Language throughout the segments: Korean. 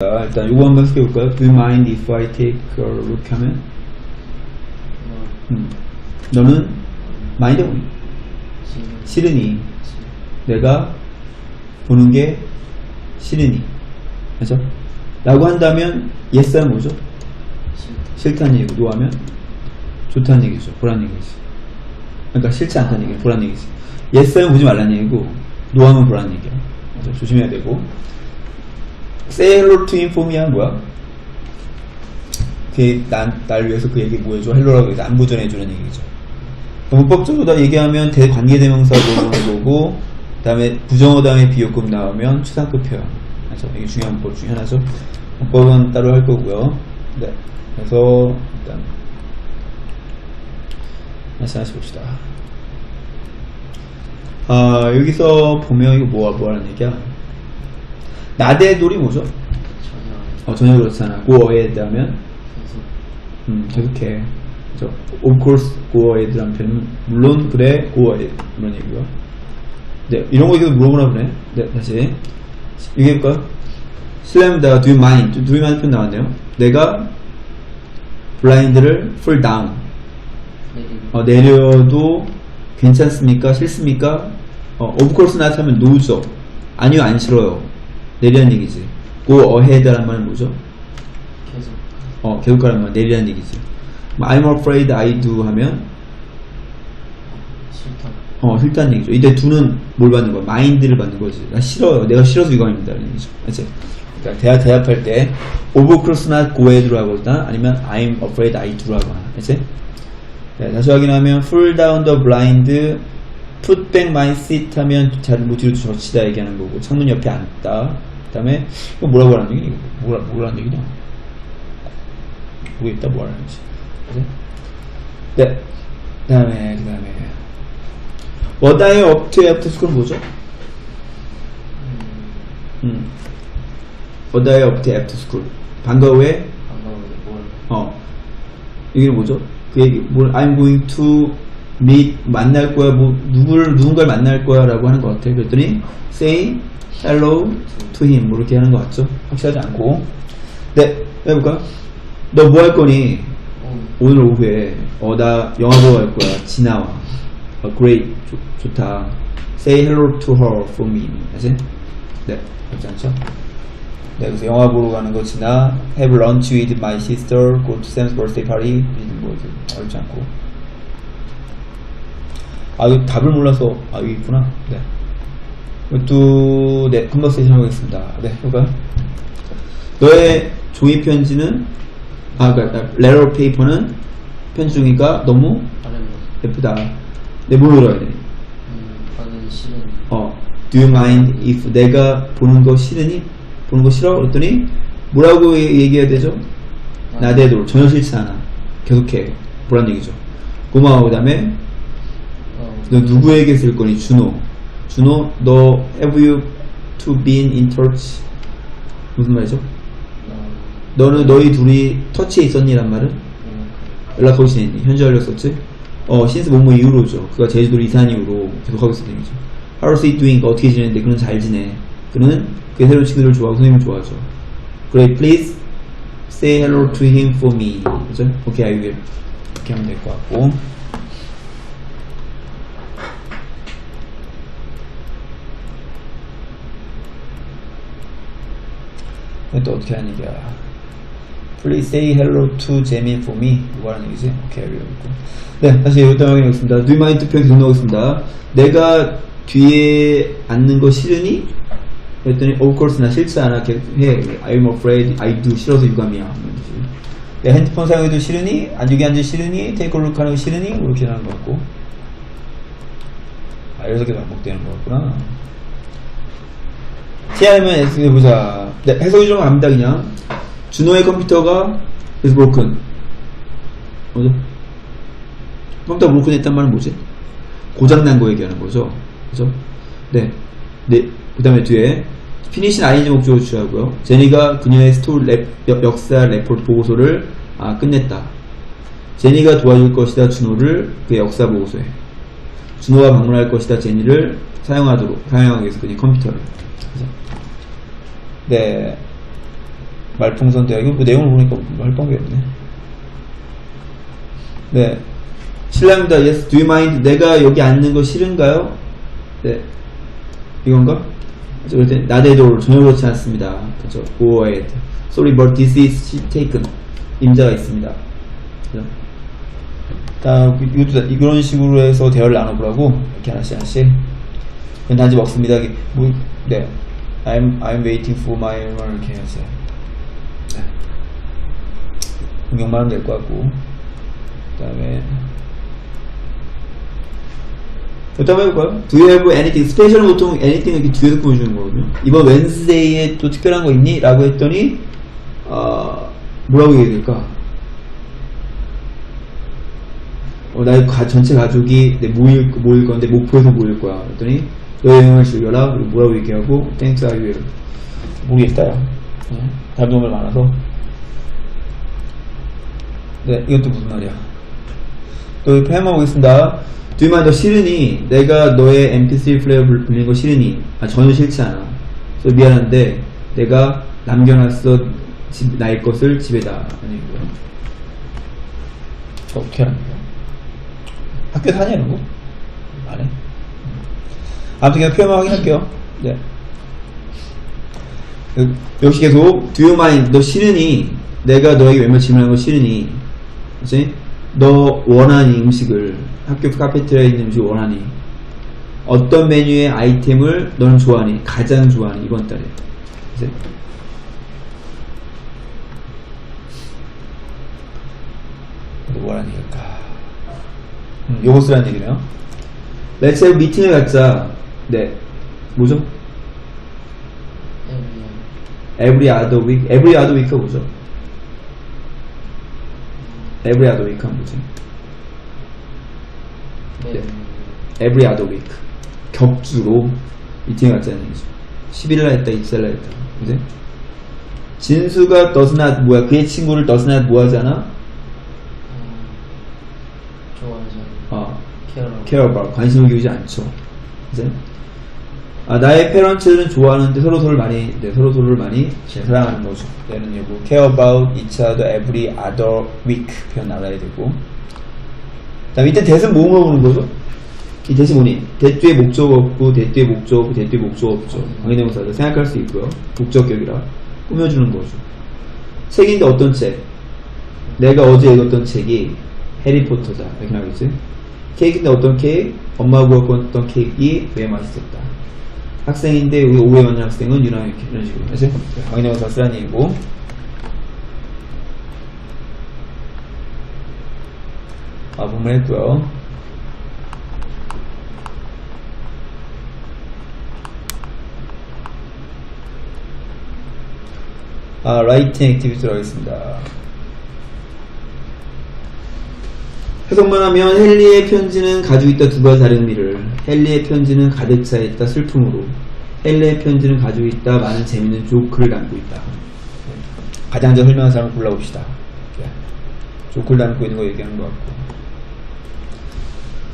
자, 일단 이거 한번 해볼까요? Do you mind if I take a look 하면? 음. 너는 mind 싫으니? 내가 보는 게 싫으니? 그죠? 라고 한다면 yes는 뭐죠? 싫다는 얘기고 no 하면 좋다는 얘기죠. 보라는 얘기지. 그러니까 싫지 않다는 얘기야. 보라는 얘기지. yes는 보지 말라는 얘기고 no 하면 보라는 얘기야. 그래서 조심해야 되고 for me 하는 뭐야? 그, 난, 날 위해서 그 얘기 뭐 해줘? 헬로라고 해서 안부 전해주는 얘기죠. 문법적으로 다 얘기하면 대 관계대명사로 하는 거고, 그 다음에 부정어당의 비교급 나오면 추상급 표현. 그래서 이게 중요한 문법 중에 하나죠. 문법은 따로 할 거고요. 네. 그래서, 일단, 다시 하나씩 봅시다. 아, 여기서 보면 이거 뭐야, 뭐하는 얘기야? 나대돌이 뭐죠? 어, 전혀 그렇잖아. 고어에 대하면, 음, 계속해. 그죠? Of course, go ahead 라는 표현은, 물론, 그래, ahead. 이런 얘기고요. 네, 이런 거 이거 물어보나 보네. 네, 다시. 얘기해볼까요? 슬램다, do you mind? do you mind 표현 나왔네요. 내가 블라인드를 full down. 어, 내려도 괜찮습니까? 싫습니까? 어, of course not 하면 no죠. 아니요, 안 싫어요. 내리라는 얘기지. go ahead라는 말은 뭐죠? 계속 어, 계속 가라는 말, 내리라는 얘기지. I'm afraid I do 하면, 싫다. 어, 싫다는 얘기죠. 이때 do는 뭘 받는 거야? mind를 받는 거지. 나 싫어요. 내가 싫어서 이거 아닙니다. 라는 얘기죠. 그치? 그러니까 대답, 대답할 때, of course not go ahead로 하거나, 아니면 I'm afraid I do라고 하나. 그치? 네, 다시 확인하면, pull down the blind, put back my seat 하면, 잘, 뭐 뒤로 젖히다 얘기하는 거고, 창문 옆에 앉다. 그 다음에, 이거 뭐라고 하는 얘기? 뭐라, 뭐라는 얘기냐? 모르겠다, 뭐 하는지. 그죠? 네. 그 다음에, 그 다음에. What are you up to after school 뭐죠? 음. What are you up to after school? 방과 후에, 반가워요. 뭘? 어. 이게 뭐죠? 그 얘기, 뭘, I'm going to meet, 만날 거야, 뭐, 누굴, 누군가를 만날 거야, 라고 하는 것 같아요. 그랬더니, say hello to him. 뭐, 이렇게 하는 것 같죠? 확실하지 않고. 네, 해볼까? 너 뭐 할 거니? 어, 오늘 오후에 어 나 영화 보러 갈 거야 지나와 어, great 좋, 좋다 say hello to her for me 알지? 네 그렇지 않죠? 네 그래서 영화 보러 가는 거 지나 have lunch with my sister go to Sam's birthday party 뭐 이렇게 어렵지 않고 아 이거 답을 몰라서 아 여기 있구나 네 이것도 네 컨버세이션 하겠습니다 네 해볼까요? 너의 종이 편지는 아 그러니까 레터 페이퍼는 편지 종이가 너무. 예쁘다. 내 뭘로 들어야 돼? 음, 싫은. 어, do you mind if 내가 보는 거 싫으니? 보는 거 싫어? 그랬더니 뭐라고 얘- 얘기해야 되죠? 나대도 전혀 싫지 않아. 계속해. 뭐란 얘기죠? 고마워. 그 다음에 어, 너 누구에게 쓸 거니? 준호. 준호, 너 have you to been in touch? 무슨 말이죠? 어, 너는 너희 둘이 터치에 있었니란 말은? 음, 연락하고 지냈니? 완료 썼지? 어, 신스 뭐뭐 이후로죠. 그가 제주도로 이사한 이후로 계속하고 있었던 얘기죠. How's he doing? 어떻게 지내는데? 그는 잘 지내. 그는 그의 새로운 친구들을 좋아하고 선생님을 좋아하죠. Great, please say hello to him for me. 그죠? 오케이, I will. 이렇게 하면 될 것 같고. 또 어떻게 하는 얘기야? Please say hello to Jamie for me. 하는 얘기지? 오케이, 알고 있고. 네, 다시 일단 확인하겠습니다. Do you mind 투표 계속 나오겠습니다. 내가 뒤에 앉는 거 싫으니? 그랬더니, of course, 나 싫지 않아. 해. I'm afraid, I do. 싫어서 유감이야. 내 핸드폰 사용해도 싫으니? 안 여기 앉아 싫으니? 테이크 룩 하는 거 싫으니? 뭐 이렇게 하는 것 같고. 아, 이렇게 반복되는 것 같구나. T하면 S 해보자. 네, 해석이 좀 압니다, 그냥. 준호의 컴퓨터가 is broken. 뭐죠? 컴퓨터가 broken 했단 말은 뭐지? 고장난 거 얘기하는 거죠. 그죠? 네. 네. 그 다음에 뒤에 피니시 아이즈 목적으로 취하고요. 제니가 그녀의 스토리 랩, 역- 역사 레포트 보고서를 아, 끝냈다. 제니가 도와줄 것이다. 준호를 그의 역사 보고서에. 준호가 방문할 것이다. 제니를 사용하도록 사용하기 위해서 그녀의 컴퓨터를. 그죠? 네. 말풍선 대학 이거 뭐 내용을 보니까 말빵이 없네. 네. 실례합니다. Yes, do you mind? 내가 여기 앉는 거 싫은가요? 네. 이건가? 나대도 전혀 그렇지 않습니다. 그죠? Go ahead. Sorry, but this is taken. 임자가 있습니다. 그죠? 다- 이런 식으로 해서 대화를 나눠보라고 이렇게 하나씩 하나씩. 단지 먹습니다. 이게 뭐, 네. I'm I'm waiting for my 말 이렇게 해서. 네. 응용만 하면 될 것 같고. 그 다음에 또 한번 해볼까요? Do you have anything? 스페셜은 보통 anything 이렇게 뒤에서 보여주는 거거든요. 이번 웬스데이에 또 특별한 거 있니? 라고 했더니 어, 뭐라고 얘기해야 될까? 어, 나의 가- 전체 가족이 내 모일, 모일 건데 목포에서 모일 거야. 그랬더니 여행을 즐겨라. 그리고 뭐라고 얘기하고 땡스 아이웨 모르겠다요. 네. 말 많아서 네, 이것도 무슨 말이야? 또 표현만 보겠습니다. 뒤만 너 싫으니 내가 너의 MP3 플레이어 불- 불리는 거 싫으니 아 전혀 싫지 않아. 그래서 미안한데 내가 남겨놨어 집, 나의 것을 집에다 아니고요. 저 어떻게 하는 거야? 학교에서 하냐 이런 거? 안 해. 아무튼 그냥 표현만 확인할게요. 네. 여- 역시 계속 do you mind? 너 싫으니? 내가 너에게 몇몇 질문하는 거 싫으니? 그치? 너 원하니 음식을 학교 카페테리아에 있는 음식 원하니? 어떤 메뉴의 아이템을 너는 좋아하니? 가장 좋아하니? 이번 달에. 그치? 너 뭐라는 얘기일까? 음, 요거 쓰라는 얘기네요. Let's have 미팅을 갖자 네 뭐죠? every other week Every other week가 뭐죠? Every other week 뭐지? 네. every other week 격주로 미팅을 갖자는 얘기죠 10일날 했다 20일날 했다 그지? 진수가 does not 뭐야 그의 친구를 does not 뭐 하잖아? 어, 좋아하지 않는 어, care about 관심을 기울이지 않죠 그지? 아, 나의 페런츠는 좋아하는데 서로 서로를 많이 네, 서로 서로를 많이 사랑하는 거죠 얘는 이거 care about each other every other week 표현 알아야 되고 다음 이때 대은 뭐뭐 보는 거죠? 이 대시 뭐니? 대뒤에 목적 없고 대뒤에 목적 없고 대뒤에 목적 없죠. 관계대명사도 생각할 수 있고요. 목적격이라 꾸며주는 거죠. 책인데 어떤 책? 내가 어제 읽었던 책이 해리포터다. 이렇게 나오겠지? 케이크인데 어떤 케이크? 엄마가 구웠던 케이크가 왜 맛있었다. 학생인데 우리 오후에 만난 학생은 유나 이렇게 이런 식으로. 그치? 관계대명사 쓰라는 얘기고. 아, 본문 했고요. 아, 라이팅 액티비티로 하겠습니다. 해석만 하면 헨리의 편지는 가지고 있다 두 다른 의미를 헨리의 편지는 가득 차 있다 슬픔으로 헨리의 편지는 가지고 있다 많은 재밌는 조크를 담고 있다. 가장 잘 설명한 사람을 골라봅시다. 조크를 담고 있는 거 얘기하는 것 같고.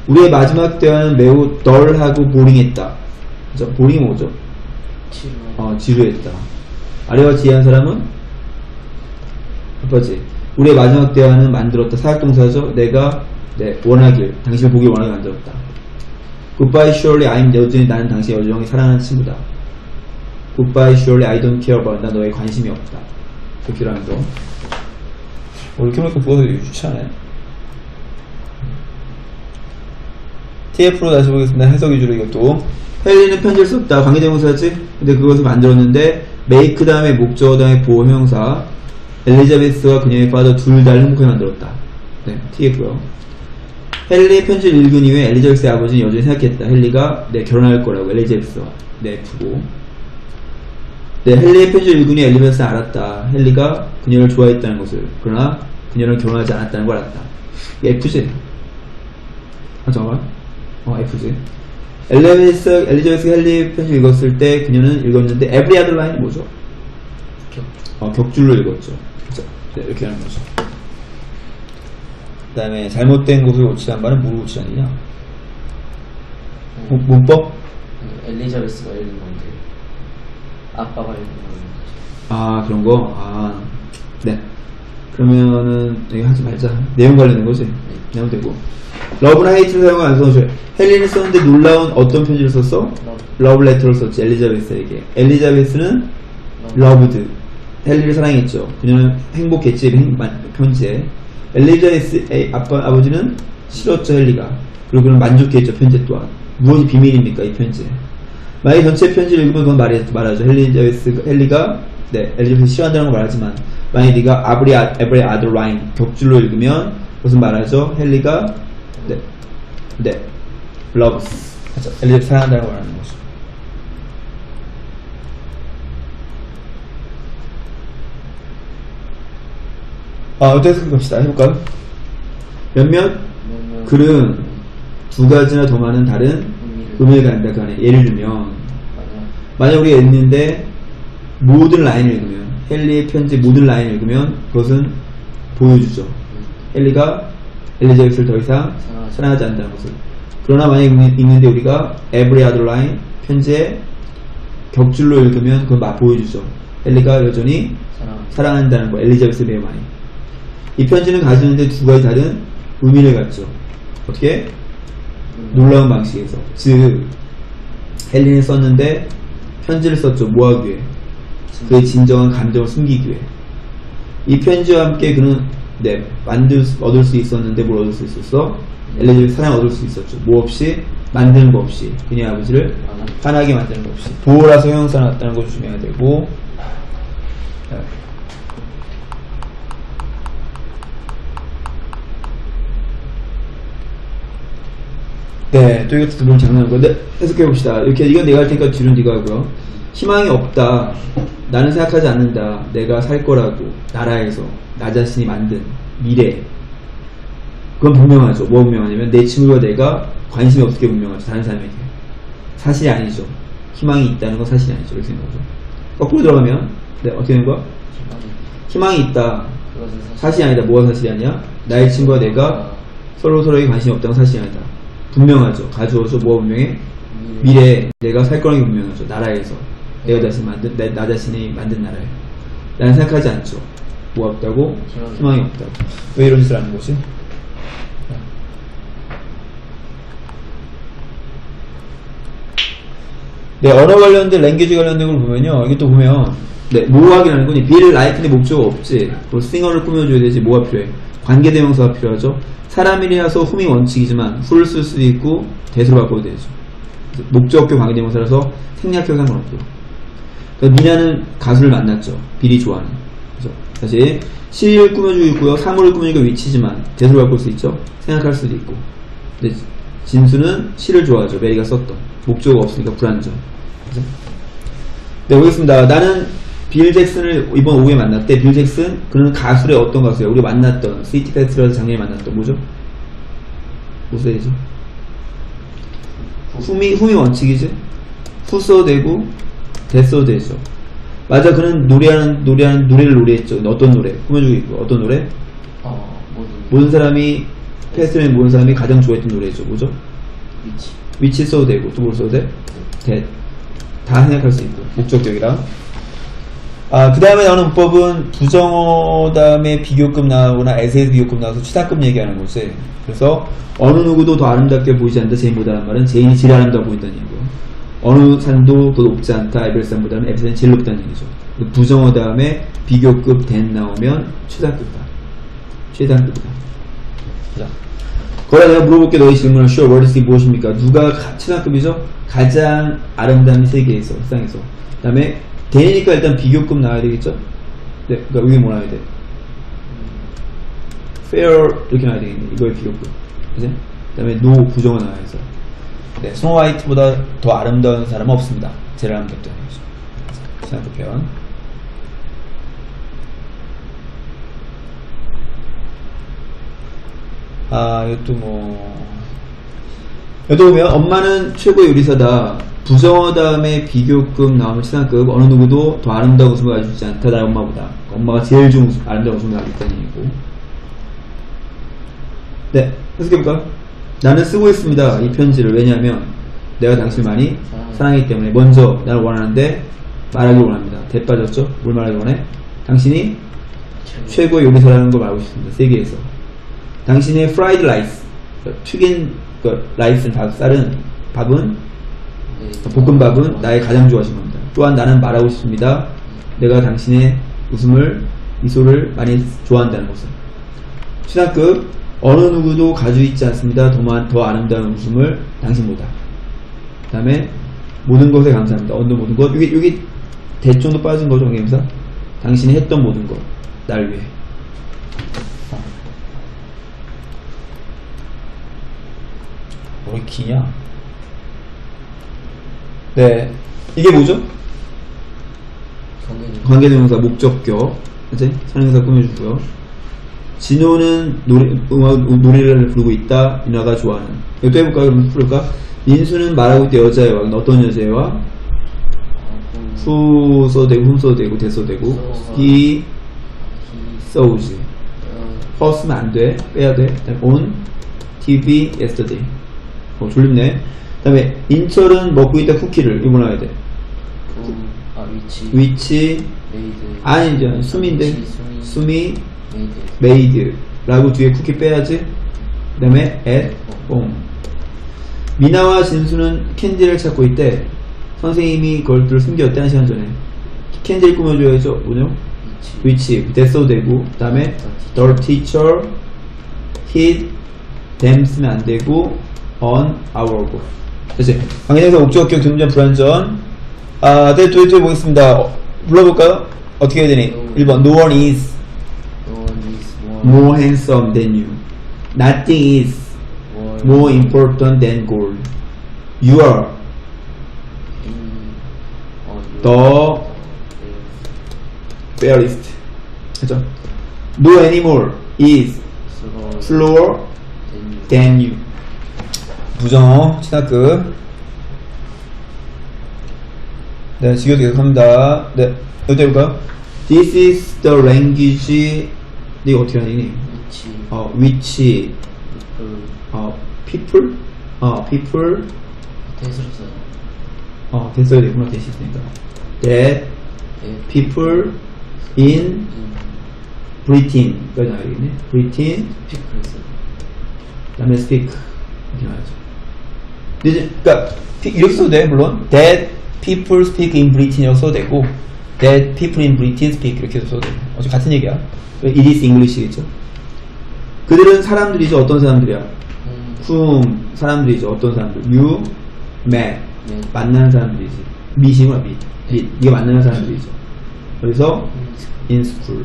우리의 마지막 대화는 매우 덜하고 보링했다. 그죠? 보링이 뭐죠? 치료 어, 지루했다. 아래와 지혜한 사람은? 첫 번째, 우리의 마지막 대화는 만들었다. 사역동사죠. 내가 네, 원하길, 당신을 보길 원하게 만들었다. Goodbye, Shirley. I'm 여전히 나는 당신의 여정이 사랑하는 친구다. Goodbye, Shirley. I don't care about. 나 너에 관심이 없다. 그렇게 하는 거. 어, 이렇게 보니까 부어서 유치하네. TF로 다시 보겠습니다. 해석 위주로 이것도. 헬리는 편지를 썼다. 관계대명사지? 근데 그것을 만들었는데, make 다음에 목적어 다음에 보호 형사, 엘리자베스와 그녀의 파더 둘 다 행복하게 만들었다. 네, TF고요. 헨리의 편지를 읽은 이후에 엘리자베스의 아버지는 여전히 생각했다. 헨리가 네, 결혼할 거라고, 엘리자베스와. 네, F고. 네, 헨리의 편지를 읽으니 엘리자베스는 알았다. 헨리가 그녀를 좋아했다는 것을. 그러나 그녀는 결혼하지 않았다는 걸 알았다. F지? 아, 잠깐만. 어, F지. 엘리자베스, 엘리자베스 헨리 편지 읽었을 때 그녀는 읽었는데 every other line 뭐죠? 격 어, 격줄로 읽었죠. 네, 이렇게 하는 거죠. 그 다음에 잘못된 곳을 고치자는 말은 뭐를 고치자느냐? 문- 문법? 그 엘리자베스가 읽은 건데 아빠가 읽은 거는 아 그런 거? 아 네. 그러면은 여기 하지 말자. 내용 관련된 거지. 내용 되고. 러브나 헤이트를 사용한 안 써줘. 헬리는 썼는데 놀라운 어떤 편지를 썼어? 러브 레터를 썼지. 엘리자베스에게. 엘리자베스는 러브드. 헬리를 사랑했죠. 그녀는 행복했지. 편지에. 엘리자베스의 아빠 아버지는 싫었죠 헬리가. 그리고 그는 만족했죠 편지 또한. 무엇이 비밀입니까 이 편지에? 만약 전체 편지를 읽으면 그건 말이, 말하죠. 헬리자베스, 헬리가, 네, 엘리자베스 싫어한다는 걸 말하지만, 만약 네가 every, every other line 격줄로 읽으면, 무슨 말하죠? 헬리가, 네, 네. 그렇죠. 엘리자베스 사랑한다는 걸 말하는 거죠. 아, 어떻게 생각합시다. 해볼까요? 몇몇 글은 두 가지나 더 많은 다른 의미를 갖는다. 그 안에 예를 들면. 만약 우리가 읽는데 모든 라인을 읽으면 헨리의 편지 모든 라인을 읽으면 그것은 보여주죠. 헨리가 엘리자베스를 더 이상 사랑하지 않는다는 것을. 그러나 만약 읽는- 읽는데 우리가 every other line 편지에 격줄로 읽으면 그건 막 보여주죠. 헨리가 여전히 사랑. 사랑한다는 거. 엘리자베스 매우 많이. 이 편지는 가지는데 두 가지 다른 의미를 갖죠. 어떻게? 놀라운 방식에서. 즉 헬린이 썼는데 편지를 썼죠. 뭐 하기 위해? 그의 진정한 감정을 숨기기 위해. 이 편지와 함께 그는 네 만들 수, 얻을 수 있었는데 뭘 얻을 수 있었어? 엘리자베스 사랑 얻을 수 있었죠. 뭐 없이 만드는 거 없이 그녀의 아버지를 화나게 만드는 거 없이 보호라 서 형용사 나왔다는 거 조심해야 되고 네. 네, 또 이것도 너무 장난한 건데 해석해 봅시다. 이렇게 이건 내가 할 테니까 뒤로 네가 하고요. 희망이 없다. 나는 생각하지 않는다. 내가 살 거라고 나라에서 나 자신이 만든 미래. 그건 분명하죠. 뭐 분명하냐면 내 친구가 내가 관심이 없게 분명하죠. 다른 사람에게 사실이 아니죠. 희망이 있다는 건 사실이 아니죠. 이렇게 생각하죠. 거꾸로 들어가면 네 어떻게 되는 거야? 희망이. 있다. 사실이 아니다. 뭐가 사실이 아니야? 나의 친구와 내가 서로 서로에게 관심이 없다는 사실이 아니다. 분명하죠. 가져오죠. 뭐가 분명해? 미래에 내가 살 거라는 게 분명하죠. 나라에서. 내가 자신 만든, 내, 나 자신이 만든 나라에. 나는 생각하지 않죠. 뭐 없다고? 희망이 없다고. 왜 이런 짓을 하는 거지? 네, 언어 관련된, 랭귀지 관련된 걸 보면요. 이게 또 보면, 네, 모호하기라는 건, 빌 라이프인데 목적어 없지. 그 싱어를 꾸며줘야 되지. 뭐가 필요해? 관계 대명사가 필요하죠. 사람이라서 훔이 원칙이지만, 후를 쓸 수도 있고, 대수로 바꿔도 되죠. 목적격 관계대명사라서 생략형 상관없고. 그러니까 미나는 가수를 만났죠. 빌이 좋아하는. 그죠? 다시 시를 꾸며주고 있고요. 사물을 꾸미니까 위치지만 대수로 바꿀 수 있죠. 생각할 수도 있고. 근데 진수는 시를 좋아하죠. 메리가 썼던. 목적어가 없으니까 불안정. 그죠? 네, 보겠습니다. 나는 빌 잭슨을 이번 오후에 만났대. 빌 잭슨, 그는 가수의 어떤 가수예요? 우리 만났던, 시티 페스티벌에서 작년에 만났던, 뭐죠? 뭐 써야죠? 훔이, 훔이 원칙이지? 후 써도 되고, 대 써도 되죠. 맞아, 그는 노래하는, 노래하는, 노래를 노래했죠. 어떤 노래? 꾸며주고 있고, 어떤 노래? 어, 모든. 사람이, 페스티벌에 모든 사람이 가장 좋아했던 노래죠. 뭐죠? 위치. 위치 써도 되고, 또 뭘 써도 돼? 대. 다 생각할 수 있고, 목적격이랑. 아, 그 다음에 나오는 문법은 부정어 다음에 비교급 나오거나 에세이 비교급 나와서 추상급 얘기하는 거지. 그래서 어느 누구도 더 아름답게 보이지 않다 제인보다는 말은 제인이 제일 아름다워 보인다는 얘기고 어느 산도 더 높지 않다 에벨산보다는 에벨산이 제일 높다는 얘기죠. 그 부정어 다음에 비교급 된 나오면 최상급이다. 최상급이다. 자, 거기다 내가 물어볼게 너희 질문을 sure what is it 무엇입니까? 누가 가- 최상급이죠? 가장 아름다운 세계에서 세상에서 그 다음에 대니까 일단 비교급 나와야 되겠죠? 네, 그러니까 여기 뭐 나와야 돼? fair 이렇게 나와야 되겠네 이거의 비교급 그지? 그 다음에 no 부정어 나와야 해서 네, 스노우 화이트보다 더 아름다운 사람은 없습니다 제일 아름답다는 거죠 최상급 표현 아, 이것도 뭐. 여기 보면 엄마는 최고의 요리사다. 부정어 다음에 비교급 나오면 최상급. 어느 누구도 더 아름다운 웃음을 가지고 있지 않다. 나의 엄마보다. 엄마가 제일 좋은 웃음, 아름다운 웃음을 가지고 있다는 얘기고. 네, 해석해볼까요? 나는 쓰고 있습니다. 이 편지를. 왜냐하면 내가 당신을 많이 사랑하기 때문에 먼저 나를 원하는데 말하길 원합니다. 대 빠졌죠? 뭘 말하길 원해? 당신이 최고. 최고의 요리사라는 걸 알고 싶습니다. 세계에서. 당신의 프라이드 라이스, 그 튀긴 그 라이스 밥, 쌀은 밥은 네. 볶음밥은 나의 가장 좋아하시는 겁니다. 또한 나는 말하고 싶습니다. 내가 당신의 웃음을 미소를 많이 좋아한다는 것을. 신학급 어느 누구도 가지고 있지 않습니다. 더, 마- 더 아름다운 웃음을 당신보다. 그 다음에 모든 것에 감사합니다. 어느 모든 것. 여기 여기 대정도 빠진 거죠, 경사 당신이 했던 모든 것. 날 위해. 왜 기냐? 네. 이게 뭐죠? 관계대명사 목적격. 이제 선행사 꾸며주고요. 진호는 노래, 음악, 노래를 부르고 있다. 민아가 좋아하는. 이것도 해볼까요? 그럼 풀을까? 민수는 말하고 있다 여자의 와 어떤 여자의 와? 하고 후 써도 되고 흠 써도 되고 대 써도 되고 어, 허 쓰면 안 돼. 빼야 돼. on TV yesterday. 어, 졸립네. 그 다음에 인철은 먹고 있다 쿠키를 이거 나와야 돼. 그, 아 위치 위치 메이드 아니 이제 숨인데 위치, 숨이 숨이 메이드 메이드 라고 뒤에 쿠키 빼야지. 그 다음에 at home. 미나와 진수는 캔디를 찾고 있대. 선생님이 그걸 숨겼대 한 시간 전에. 캔디를 꾸며줘야죠. 뭐냐? 위치 됐어도 되고 그 다음에 the teacher hid them 쓰면 안 되고 on our go 됐지 강의에서 목적격 등전 불완전 아, 네, 또, 또 보겠습니다 어, 불러볼까요? 어떻게 해야 되니? 1번 No one is No one is more handsome than you Nothing is more, important than gold You are 어, the 네, fairest 그죠? No animal is slower than you. 부정어, 친학급. 네, 지금 계속합니다. 네, 여기 해볼까요? This is the language. 이거 어떻게 하니? 위치 어, which, 그 어, people? 어, people. 대수로서 어, 됐어야 되구나, 대시 있으니까. That 네, people in 인 Britain. 까지 나와야겠네. Britain. 그 다음에 speak 이렇게 나와야죠 이제 그러니까 피- 이렇게 써도 돼 물론 that people speak in Britain 이라고 써도 되고 that people in Britain speak 이렇게 써도 돼 어차피 같은 얘기야 it is English겠죠 그들은 사람들이죠 어떤 사람들이야 음, whom 사람들이죠 어떤 사람들 you met 네, 만나는 사람들이지 meet meet 이게 만나는 사람들이죠 그래서 in school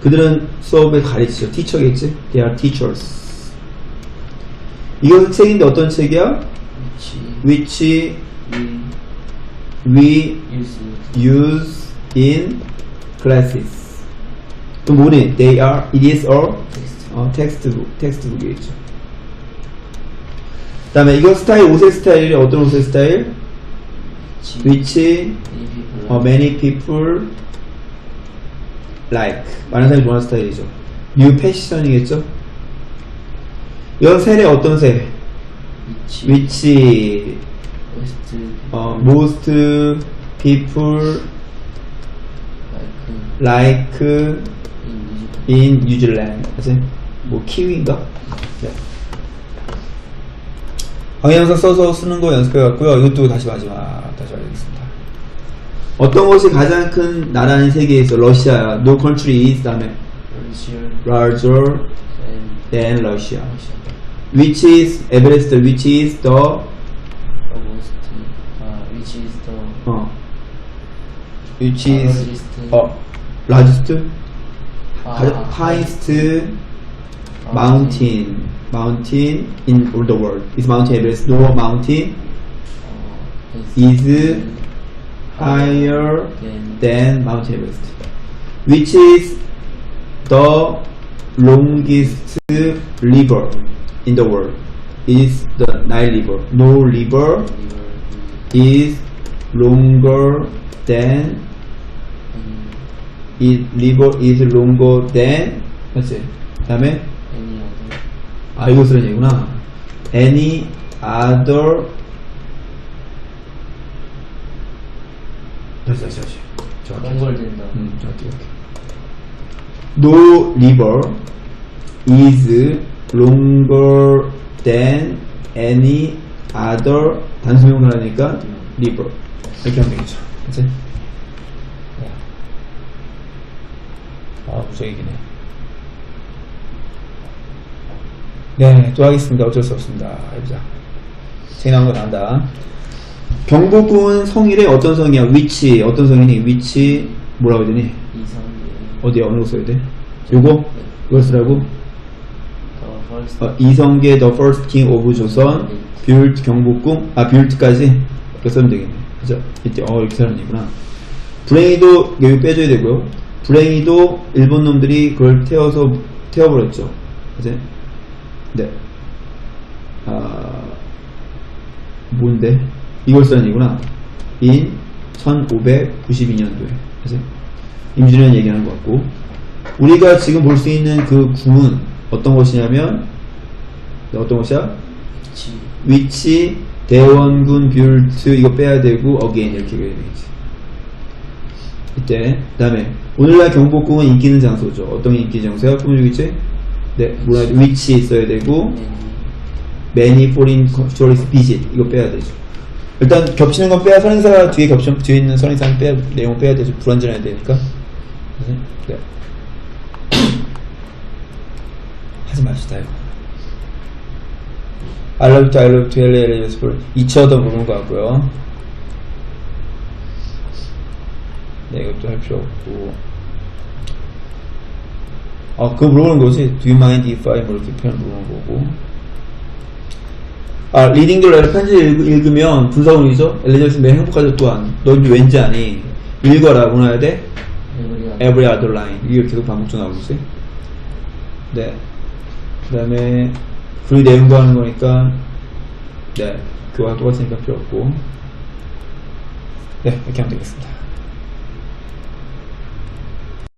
그들은 수업을 가르치죠. 티처겠지? They are teachers. 이것은 책인데 어떤 책이야? Which 위 we use in classes. 또 뭐니? They are, it is 텍스트 어, textbook, textbook이겠죠. 그 다음에 이거 스타일, 옷의 스타일이 어떤 옷의 스타일? 치 Which 어, many people like 많은 사람이 좋아하는 스타일이죠. new fashion이겠죠. 이건 세례 어떤 세? 위치 which 웨스트 어, most people like 인 in New Zealand. 그치? 뭐 키위인가? 네. 방향사 써서 쓰는 거 연습해갖고요. 이것도 다시 마지막 다시 알겠습니다. 어떤 것이 가장 큰 나라인 세계에서 러시아야. No country is 다음에 러시아 larger 앤 than Russia. which is Everest, which is the August, uh, which is the uh, which is largest, largest highest mountain. mountain mountain in all the world. Is Mount Everest no mountain? Uh, is higher than Mount Everest, which is the longest river. In the world? Is the Nile River. No river is longer than it river is longer than 그렇지. 어더 아 이거 쓰는 얘기구나. Any other 다시 다시 다시 연결된다. 음, 정확히 이렇게 No river is longer than any other 단수명을 하니까 river 이렇게 하면 되겠죠 그치? 네. 아 무척 이기네 네, 또 하겠습니다. 어쩔 수 없습니다. 해보자. 제 나온 거 나온다. 경복궁은 성일의 어떤 성이야? 위치, 어떤 성이니? 위치, 뭐라고 해야 되니? 이상계. 어디에 어느 거 써야 돼? 요거? 이걸 쓰라고? 어, 이성계 The First King of 조선 뷰트 경복궁 아 뷰트까지 이렇게 쓰면 되겠네 그죠? 이때 어 이렇게 쓰는 이구나 불행히도 여기 빼줘야 되고요 불행히도 일본 놈들이 그걸 태워서 태워버렸죠 그지? 네. 아 뭔데? 이걸 쓰는 이구나 in 1592년도에 그지? 임진왜란 얘기하는 것 같고 우리가 지금 볼 수 있는 그 궁은 어떤 것이냐면 네, 어떤 것이야? 위치. 위치, 대원군, 뷰트 이거 빼야 되고 어게인 이렇게 해야 되겠지. 이때 그다음에 오늘날 경복궁은 인기 있는 장소죠. 어떤 인기 장소야? 꾸며주겠지? 네, 뭐라? 위치 있어야 되고 네. many foreign tourist visit 이거 빼야 되죠. 일단 겹치는 건 빼야 선행사 뒤에 겹쳐 뒤에 있는 선행사 빼야 내용 빼야 되죠. 불완전해야 되니까. 네. 하지 맙시다. I love to, I love to, LA, LA, for each other 물은 것 같고요. 네, 이것도 할 필요 없고. 아, 그거 물어보는 거지. Do you mind if I 뭐 이렇게 표현 물어보는 거고. 아, 리딩 들 레터 편지 읽, 읽으면 분사원이죠? 엘리자베스 매일 행복하죠 또한. 넌 왠지 아니. 읽어라. 뭐 나야 돼? every other line. 이게 계속 반복적 나오고 있어요. 네. 그 다음에, 글 내용도 하는 거니까, 네. 그거랑 똑같으니까 필요 없고. 네, 이렇게 하면 되겠습니다.